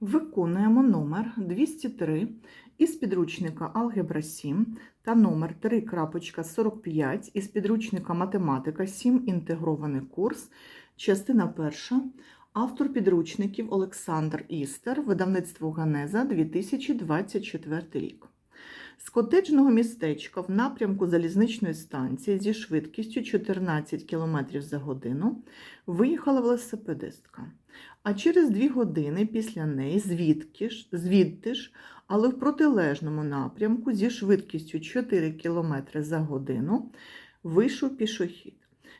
Виконуємо номер 203 із підручника Алгебра 7 та номер 3.45 із підручника Математика 7. Інтегрований курс. Частина перша. Автор підручників Олександр Істер. Видавництво Ганеза 2024 рік. З котеджного містечка в напрямку залізничної станції зі швидкістю 14 км за годину виїхала велосипедистка. А через дві години після неї звідки ж, звідти ж, але в протилежному напрямку зі швидкістю 4 км за годину вийшов пішохід.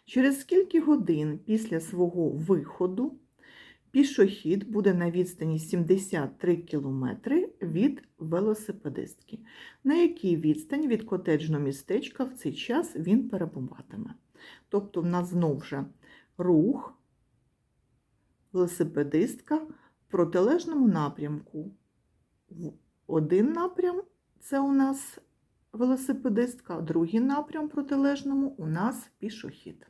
Через скільки годин після свого виходу пішохід буде на відстані 73 км від велосипедистки. На якій відстані від котеджного містечка в цей час він перебуватиме? Тобто, в нас знов же рух, велосипедистка в протилежному напрямку. Один напрям це у нас велосипедистка, другий напрям протилежному у нас пішохід.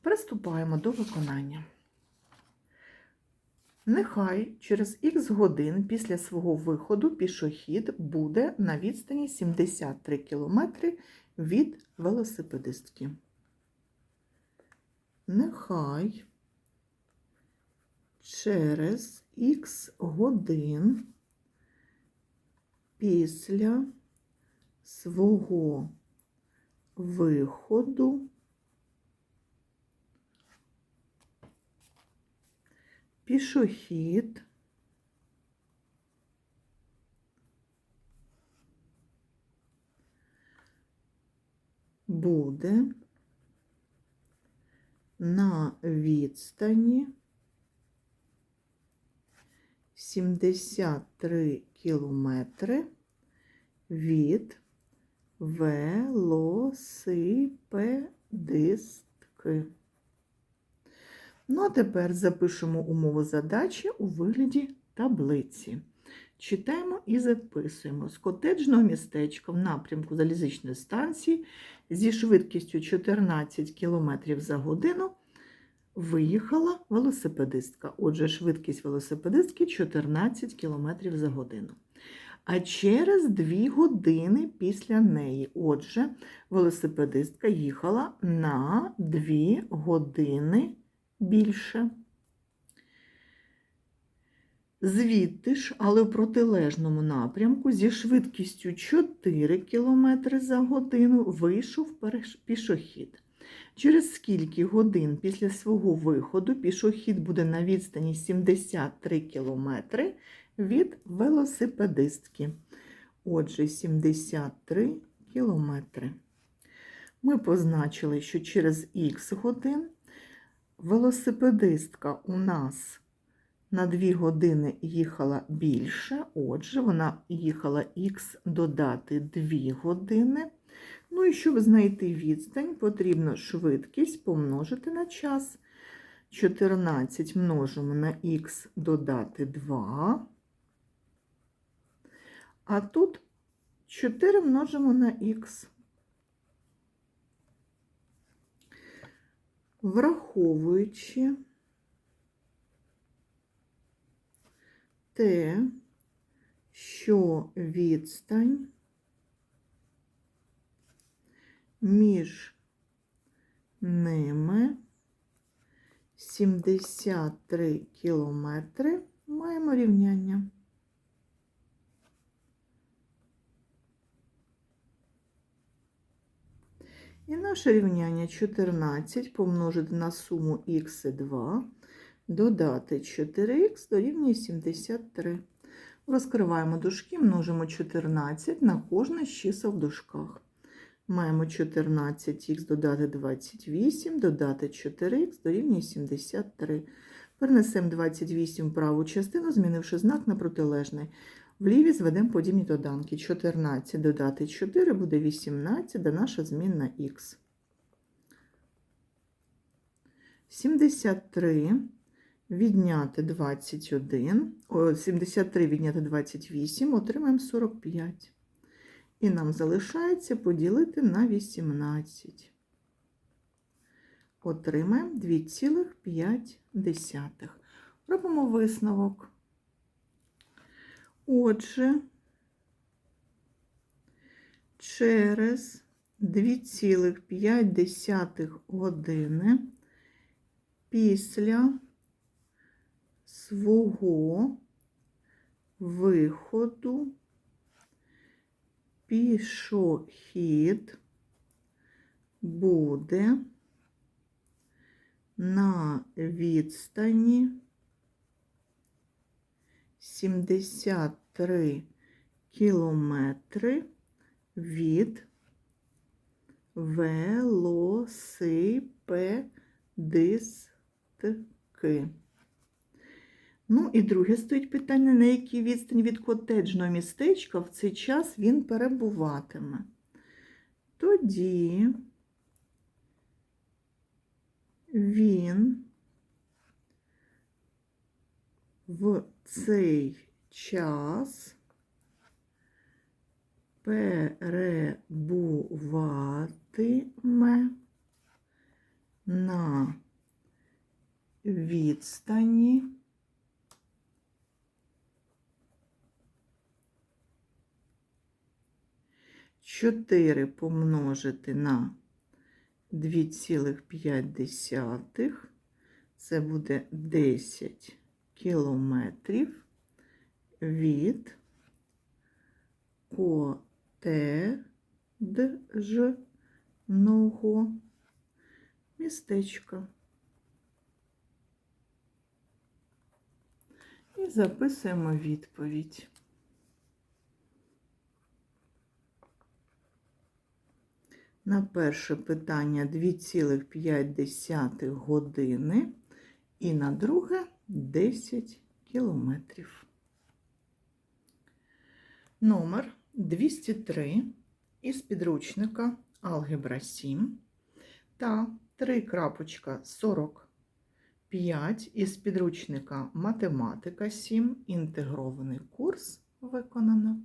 Приступаємо до виконання. Нехай через х годин після свого виходу пішохід буде на відстані 73 км від велосипедистки. Нехай через х годин після свого виходу. Пішохід буде на відстані 73 кілометри від велосипедистки. Ну, а тепер запишемо умову задачі у вигляді таблиці. Читаємо і записуємо. З котеджного містечка в напрямку залізничної станції зі швидкістю 14 км за годину виїхала велосипедистка. Отже, швидкість велосипедистки 14 км за годину. А через 2 години після неї, отже, велосипедистка їхала на 2 години більше. Звідти ж, але в протилежному напрямку, зі швидкістю 4 км за годину вийшов пішохід. Через скільки годин після свого виходу пішохід буде на відстані 73 км від велосипедистки. Отже, 73 км. Ми позначили, що через х годин велосипедистка у нас на 2 години їхала більше, отже, вона їхала х додати 2 години. Ну і щоб знайти відстань, потрібно швидкість помножити на час. 14 множимо на х додати 2. А тут 4 множимо на х. Враховуючи те, що відстань між ними 73 кілометри, маємо рівняння. І наше рівняння 14 помножити на суму х і 2, додати 4х дорівнює 73. Розкриваємо дужки, множимо 14 на кожне з чисел в дужках. Маємо 14х додати 28, додати 4х дорівнює 73. Перенесемо 28 в праву частину, змінивши знак на протилежний. В ліві зведемо подібні доданки. 14 додати 4 буде 18, де наша змінна х. 73 відняти 21, о, 73 відняти 28, отримаємо 45. І нам залишається поділити на 18. Отримаємо 2,5. Робимо висновок. Отже, через 2,5 години після свого виходу пішохід буде на відстані 73 кілометри від велосипедистки. Ну і друге стоїть питання, на якій відстані від котеджного містечка в цей час він перебуватиме. Тоді він в цей час перебуватиме на відстані Чотири помножити на 2,5 це буде 10 кілометрів від котеджного містечка. І записуємо відповідь. На перше питання 2,5 години і на друге 10 кілометрів. Номер 203 із підручника Алгебра 7 та 3.45 із підручника Математика 7. Інтегрований курс виконано.